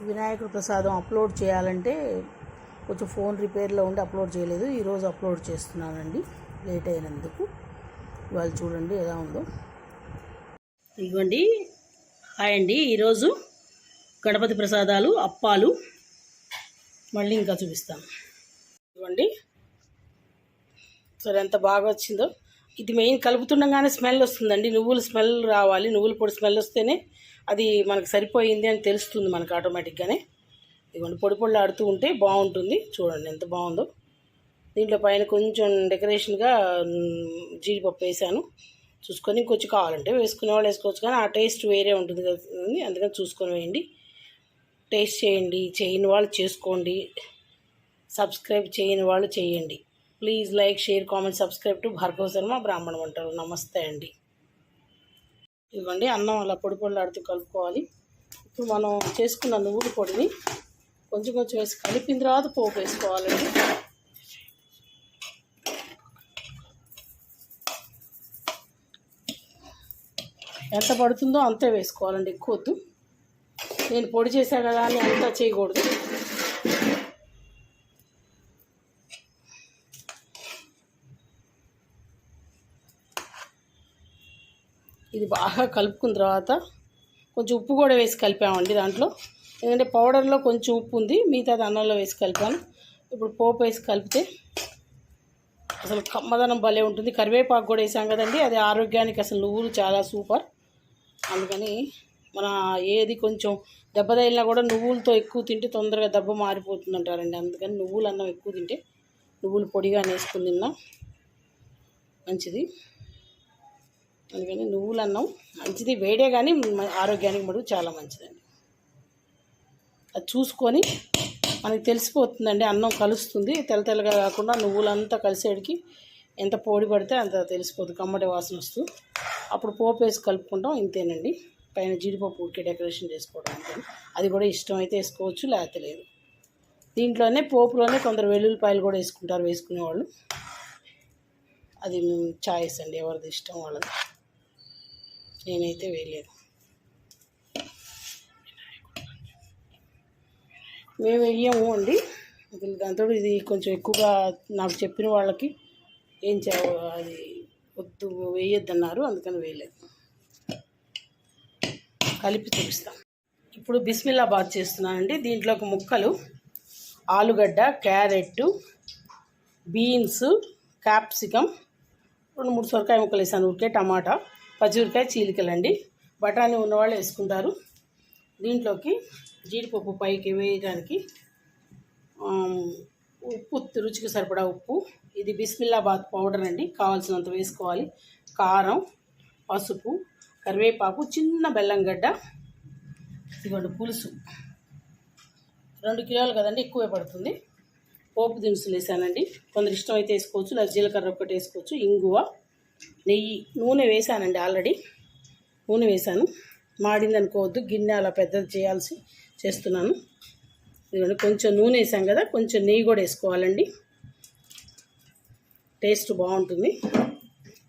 వినాయకుడి ప్రసాదం అప్లోడ్ చేయాలంటే కొంచెం ఫోన్ రిపేర్లో ఉండి అప్లోడ్ చేయలేదు. ఈరోజు అప్లోడ్ చేస్తున్నానండి. లేట్ అయినందుకు. ఇవాళ చూడండి ఎలా ఉందో. ఇదిగోండి. హాయ్ అండి. ఈరోజు గణపతి ప్రసాదాలు అప్పాలు. మళ్ళీ ఇంకా చూపిస్తాను. ఇవ్వండి సరే ఎంత బాగా వచ్చిందో. ఇది మెయిన్ కలుపుతుండగానే స్మెల్ వస్తుందండి. నువ్వుల స్మెల్ రావాలి. నువ్వుల పొడి స్మెల్ వస్తేనే అది మనకు సరిపోయింది అని తెలుస్తుంది మనకు ఆటోమేటిక్గానే. ఇదిగోండి పొడి పొడి ఆడుతూ ఉంటే బాగుంటుంది. చూడండి ఎంత బాగుందో. దీంట్లో పైన కొంచెం డెకరేషన్గా జీడిపప్పు వేసాను చూసుకొని ఇంకొచ్చి కావాలంటే వేసుకునే వాళ్ళు వేసుకోవచ్చు కానీ ఆ టేస్ట్ వేరే ఉంటుంది కదా అందుకని చూసుకొని వేయండి. టేస్ట్ చేయండి. చేయని వాళ్ళు చేసుకోండి. సబ్స్క్రైబ్ చేయని వాళ్ళు చేయండి. Please like share comment subscribe to Bhargava Sharma బ్రాహ్మణ వంటలు నమస్తే అండి. ఇవ్వండి అన్నం అలా పొడి పొడిలాడుతూ కలుపుకోవాలి. ఇప్పుడు మనం చేసుకున్న నువ్వుల పొడిని కొంచెం కొంచెం వేసి కలిపిన తర్వాత పోపు వేసుకోవాలండి. ఎంత పడుతుందో అంతే వేసుకోవాలండి ఎక్కువ నేను పొడి చేశా కదా అని అంతా చేయకూడదు. ఇది బాగా కలుపుకున్న తర్వాత కొంచెం ఉప్పు కూడా వేసి కలిపామండి దాంట్లో. ఎందుకంటే పౌడర్లో కొంచెం ఉప్పు ఉంది మిగతాది అన్నంలో వేసి కలిపాను. ఇప్పుడు పోపు వేసి కలిపితే అసలు కమ్మదనం భలే ఉంటుంది. కరివేపాకు కూడా వేసాం కదండి అది ఆరోగ్యానికి అసలు నువ్వులు చాలా సూపర్. అందుకని మన ఏది కొంచెం దెబ్బ తగిలినా కూడా నువ్వులతో ఎక్కువ తింటే తొందరగా దెబ్బ మారిపోతుంది అంటారండి అందుకని నువ్వులు అన్నం ఎక్కువ తింటే నువ్వులు పొడిగా వేసుకుని తిన్నా మంచిది. అందుకని నువ్వులు అన్నం. మంచిది వేడే కానీ ఆరోగ్యానికి మటుకు చాలా మంచిదండి. అది చూసుకొని మనకి తెలిసిపోతుందండి అన్నం కలుస్తుంది. తెల్ల తెల్లగా కాకుండా నువ్వులంతా కలిసేడికి ఎంత పొడి పడితే అంత తెలిసిపోతుంది కమ్మటి వాసన వస్తూ. అప్పుడు పోపు వేసి కలుపుకుంటాం ఇంతేనండి. పైన జీడిపప్పు ఉడికి డెకరేషన్ చేసుకోవడానికి అది కూడా ఇష్టం అయితే వేసుకోవచ్చు లేకపోతే లేదు. దీంట్లోనే పోపులోనే కొందరు వెల్లుల్లిపాయలు కూడా వేసుకుంటారు వేసుకునేవాళ్ళు. అది చాయిస్ అండి ఎవరిది ఇష్టం వాళ్ళది. నేనైతే వేయలేదు. మేము వెయ్యము అండి. దాంతో ఇది కొంచెం ఎక్కువగా నాకు చెప్పిన వాళ్ళకి ఏం చే అది వద్దు వేయొద్దన్నారు. అందుకని వేయలేదు. కలిపి చూపిస్తాం ఇప్పుడు బిస్మిల్లా బాత్ చేస్తున్నానండి. దీంట్లోకి ముక్కలు ఆలుగడ్డ క్యారెట్ బీన్స్ క్యాప్సికమ్ రెండు మూడు సొరకాయ ముక్కలు వేసాను. ఊరికే టమాటా. పచ్చిమిరకాయ చీలికలండి. బఠానీ ఉన్నవాళ్ళు వేసుకుంటారు. దీంట్లోకి జీడిపప్పు పైకి వేయడానికి ఉప్పు రుచికి సరిపడా ఉప్పు ఇది బిస్మిల్లాబాద్ పౌడర్ అండి. కావాల్సినంత వేసుకోవాలి. కారం పసుపు కరివేపాకు చిన్న బెల్లం గడ్డ ఇదిగోండి పులుసు. రెండు కిలోలు కదండి ఎక్కువే పడుతుంది. పోపు దినుసులు వేసానండి. కొందరు ఇష్టం అయితే వేసుకోవచ్చు లేదా జీలకర్ర ఒక్కటి వేసుకోవచ్చు. ఇంగువ నెయ్యి నూనె వేసానండి ఆల్రెడీ. నూనె వేసాను మాడిందనుకోవద్దు గిన్నె అలా పెద్దది చేయాల్సి చేస్తున్నాను. ఇదిగోండి కొంచెం నూనె వేసాం కదా కొంచెం నెయ్యి కూడా వేసుకోవాలండి. టేస్ట్ బాగుంటుంది.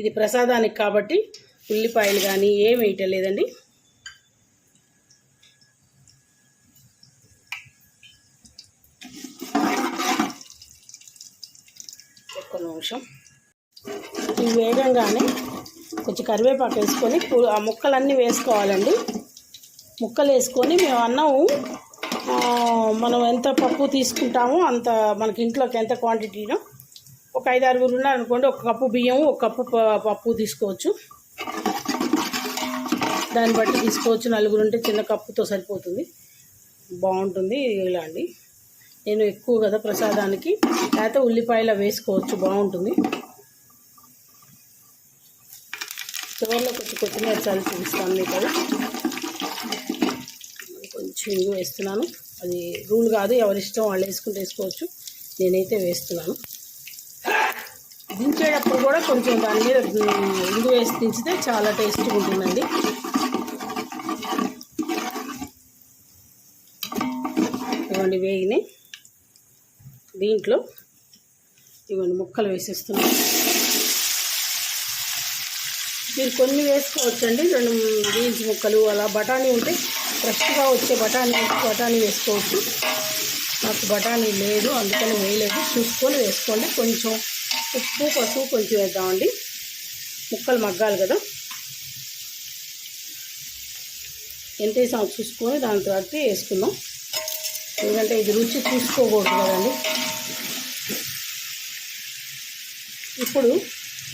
ఇది ప్రసాదానికి కాబట్టి ఉల్లిపాయలు కానీ ఏం వేయటం లేదండి ఒక్క నిమిషం. ఇవి వేగంగానే కొంచెం కరివేపాకు వేసుకొని ఆ ముక్కలన్నీ వేసుకోవాలండి. ముక్కలు వేసుకొని మేము అన్నం మనం ఎంత పప్పు తీసుకుంటామో అంత మనకి ఇంట్లోకి ఎంత క్వాంటిటీనో ఒక ఐదు ఆరుగురు ఉన్నారనుకోండి ఒక కప్పు బియ్యం ఒక కప్పు ప- పప్పు తీసుకోవచ్చు. దాన్ని బట్టి తీసుకోవచ్చు. నలుగురు ఉంటే చిన్న కప్పుతో సరిపోతుంది. బాగుంటుంది ఇలా అండి. నేను ఎక్కువ కదా ప్రసాదానికి లేకపోతే ఉల్లిపాయలు వేసుకోవచ్చు. బాగుంటుంది. చివరిలో కొంచెం కొత్తిమీర చల్లి చూపిస్తాను మీకు కొంచెం ఇంగు వేస్తున్నాను. అది రూల్ కాదు ఎవరి ఇష్టం వాళ్ళు వేసుకుంటే వేసుకోవచ్చు. నేనైతే వేస్తున్నాను. దించేటప్పుడు కూడా కొంచెం దాని మీద ఇంగు వేసి దించితే చాలా టేస్టీగా ఉంటుందండి. ఇవ్వండి వేగినాయి దీంట్లో ఇవన్నీ ముక్కలు వేసేస్తున్నాను. మీరు కొన్ని వేసుకోవచ్చండి. రెండు బీన్స్ ముక్కలు అలా బఠానీ ఉంటే ఫ్రెష్గా వచ్చే బఠానీ బఠానీ వేసుకోవచ్చు. నాకు బఠానీ లేదు అందుకని వేయలేదు. చూసుకొని వేసుకోండి. కొంచెం ఉప్పు పసుపు కొంచెం వేద్దామండి. ముక్కలు మగ్గాలి కదా. ఎంత వేసాము చూసుకొని దాని తర్వాత వేసుకుందాం. ఎందుకంటే ఇది రుచి చూసుకోకూడదు కదండి. ఇప్పుడు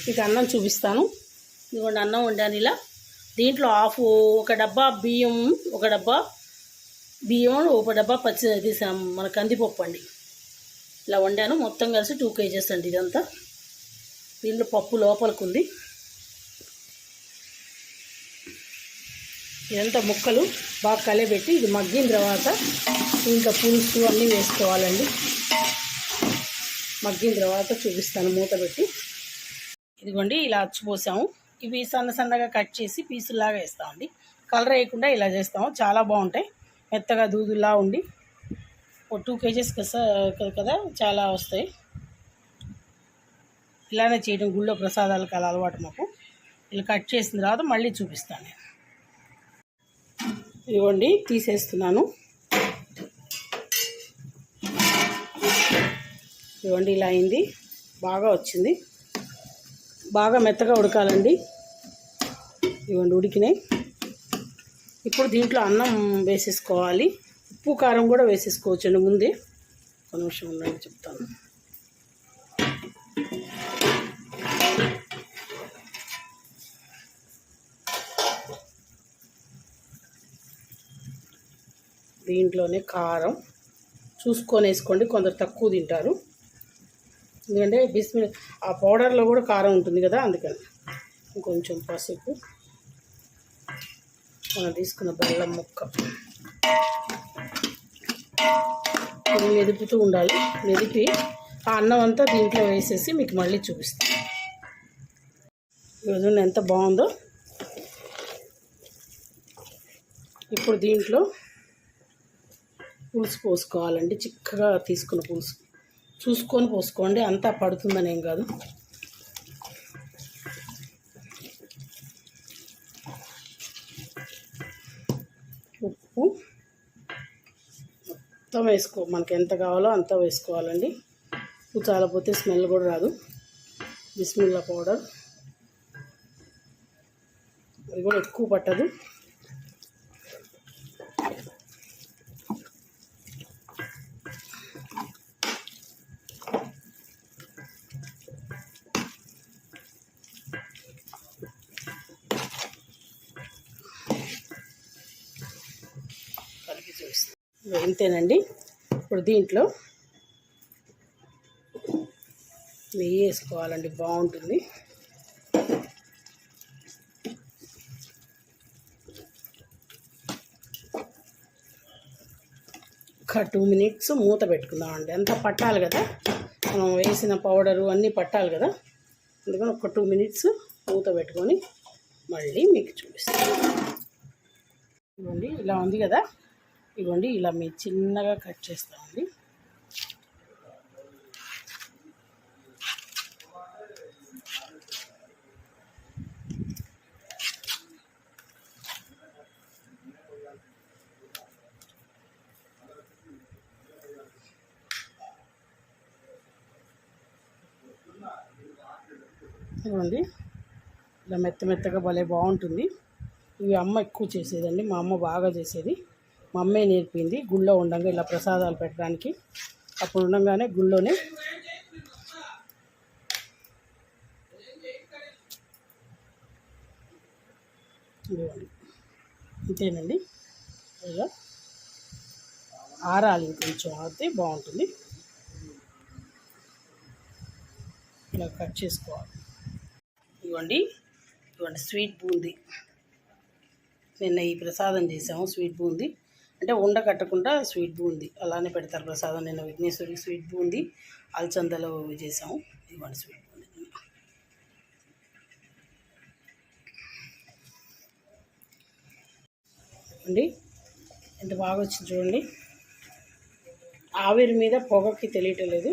మీకు అన్నం చూపిస్తాను. ఇదిగోండి అన్నం వండాను ఇలా. దీంట్లో హాఫ్ ఒక డబ్బా బియ్యం ఒక డబ్బా బియ్యం ఒక డబ్బా పచ్చి తీసాం. మన కందిపప్పు అండి. ఇలా వండాను. మొత్తం కలిసి టూ కేజెస్ అండి ఇదంతా. దీంట్లో పప్పు లోపలికి ఉంది ఇదంతా ముక్కలు బాగా కలిపెట్టి ఇది మగ్గిన తర్వాత ఇంకా పులుసు అన్నీ వేసుకోవాలండి. మగ్గిన తర్వాత చూపిస్తాను మూత పెట్టి. ఇదిగోండి ఇలా అచ్చిపోసాము ఇవి సన్న సన్నగా కట్ చేసి పీసులాగా వేస్తామండి కలర్ వేయకుండా ఇలా చేస్తాము. చాలా బాగుంటాయి. మెత్తగా దూదులా ఉండి. ఒక టూ కేజెస్ కదా చాలా వస్తాయి. ఇలానే చేయడం గుళ్ళో ప్రసాదాలకు అలా అలవాటు మాకు. ఇలా కట్ చేసిన తర్వాత మళ్ళీ చూపిస్తాను నేను. ఇవ్వండి తీసేస్తున్నాను. ఇవ్వండి ఇలా అయింది. బాగా వచ్చింది. బాగా మెత్తగా ఉడకాలండి. ఇవ్వండి ఉడికినాయి. ఇప్పుడు దీంట్లో అన్నం వేసేసుకోవాలి. ఉప్పు కారం కూడా వేసేసుకోవచ్చు అండి ముందే. ఒక నిమిషం ఉండండి చెప్తాను. దీంట్లోనే కారం. చూసుకొని వేసుకోండి కొందరు తక్కువ తింటారు. ఎందుకంటే బిస్మి ఆ పౌడర్లో కూడా కారం ఉంటుంది కదా అందుకని. ఇంకొంచెం పసుపు. మనం తీసుకున్న బెల్లం ముక్క. ఇది మెదుపుతూ ఉండాలి. మెదిపి ఆ అన్నం అంతా దీంట్లో వేసేసి మీకు మళ్ళీ చూపిస్తాను ఈరోజు ఎంత బాగుందో. ఇప్పుడు దీంట్లో పులుసు పోసుకోవాలండి. చిక్కగా తీసుకున్న పులుసు. చూసుకొని పోసుకోండి. అంతా పడుతుందని ఏం కాదు ఉప్పు మొత్తం వేసుకో. మనకి ఎంత కావాలో అంత వేసుకోవాలండి. ఉప్పు చాలపోతే స్మెల్ కూడా రాదు. బిస్మిల్లా పౌడర్. అది కూడా ఎక్కువ పట్టదు. ఇంతేనండి. ఇప్పుడు దీంట్లో నెయ్యి వేసుకోవాలండి బాగుంటుంది. ఒక టూ మినిట్స్ మూత పెట్టుకుందామండి. అంతా పట్టాలి కదా? మనం వేసిన పౌడరు అన్నీ పట్టాలి కదా? అందుకని ఒక టూ మినిట్స్ మూత పెట్టుకొని మళ్ళీ మీకు చూపిస్తాను. ఇలా ఉంది కదా? ఇవ్వండి ఇలా మీ చిన్నగా కట్ చేస్తామండి. ఇవ్వండి. ఇలా మెత్త మెత్తగా భలే బాగుంటుంది. ఇవి అమ్మ ఎక్కువ చేసేదండి మా అమ్మ బాగా చేసేది. మా అమ్మే నేర్పింది గుళ్ళో ఉండగా ఇలా ప్రసాదాలు పెట్టడానికి. అప్పుడు ఉండగానే గుళ్ళోనే ఇదిగోండి. అంతేనండి ఇలా ఆరాలి ఇంకొంచెం ఆరితే బాగుంటుంది. ఇలా కట్ చేసుకోవాలి. ఇవ్వండి ఇవ్వండి స్వీట్ బూందీ. నిన్న ఈ ప్రసాదం చేసాము స్వీట్ బూందీ. అంటే ఉండ కట్టకుండా స్వీట్ బూంది. అలానే పెడతారు ప్రసాదం. నిన్న విఘ్నేశ్వరికి స్వీట్ బూంది అల్చందలో చేసాము. ఇవ్వండి స్వీట్ బూంది. అండి ఎంత బాగా వచ్చింది చూడండి. ఆవిరి మీద పొగకి తెలియటం లేదు.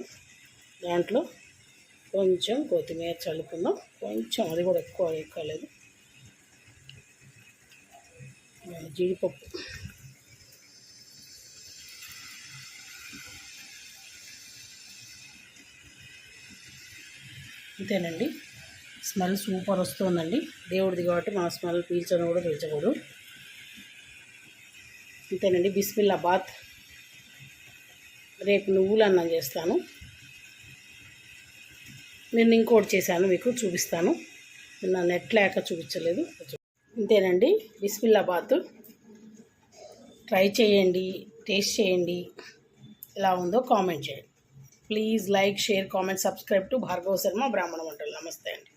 దాంట్లో కొంచెం కొత్తిమీర చల్లుకుందాం. కొంచెం అది కూడా ఎక్కువ ఎక్కలేదు జీడిపప్పు. అంతేనండి. స్మెల్ సూపర్ వస్తుందండి. దేవుడిది కాబట్టి మా స్మెల్ పీల్చడం కూడా పీల్చకూడదు. అంతేనండి బిస్మిల్లా బాత్ రేపు నువ్వులు అన్నం చేస్తాను. నేను ఇంకోటి చేశాను మీకు చూపిస్తాను. నా నెట్ లేక చూపించలేదు. ఇంతేనండి బిస్మిల్లా బాత్ ట్రై చేయండి టేస్ట్ చేయండి. ఎలా ఉందో కామెంట్ చేయండి. Please like share comment subscribe to Bhargava Sharma బ్రాహ్మణ వంటలు నమస్తే అండి.